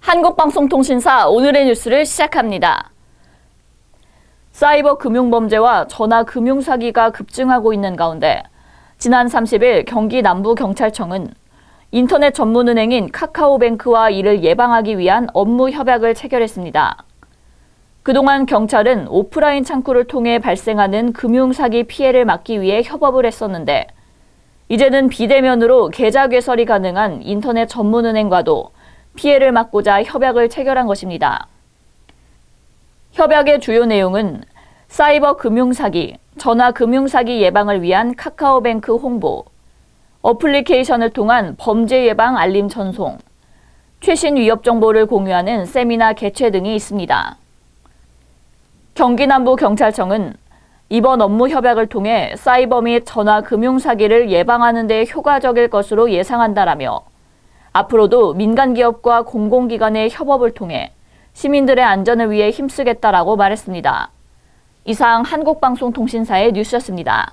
한국방송통신사 오늘의 뉴스를 시작합니다. 사이버 금융범죄와 전화 금융사기가 급증하고 있는 가운데 지난 30일 경기 남부경찰청은 인터넷 전문은행인 카카오뱅크와 이를 예방하기 위한 업무 협약을 체결했습니다. 그동안 경찰은 오프라인 창구를 통해 발생하는 금융사기 피해를 막기 위해 협업을 했었는데 이제는 비대면으로 계좌 개설이 가능한 인터넷 전문은행과도 피해를 막고자 협약을 체결한 것입니다. 협약의 주요 내용은 사이버 금융사기, 전화 금융사기 예방을 위한 카카오뱅크 홍보, 어플리케이션을 통한 범죄 예방 알림 전송, 최신 위협 정보를 공유하는 세미나 개최 등이 있습니다. 경기남부경찰청은 이번 업무 협약을 통해 사이버 및 전화 금융 사기를 예방하는 데 효과적일 것으로 예상한다라며 앞으로도 민간 기업과 공공기관의 협업을 통해 시민들의 안전을 위해 힘쓰겠다라고 말했습니다. 이상 한국방송통신사의 뉴스였습니다.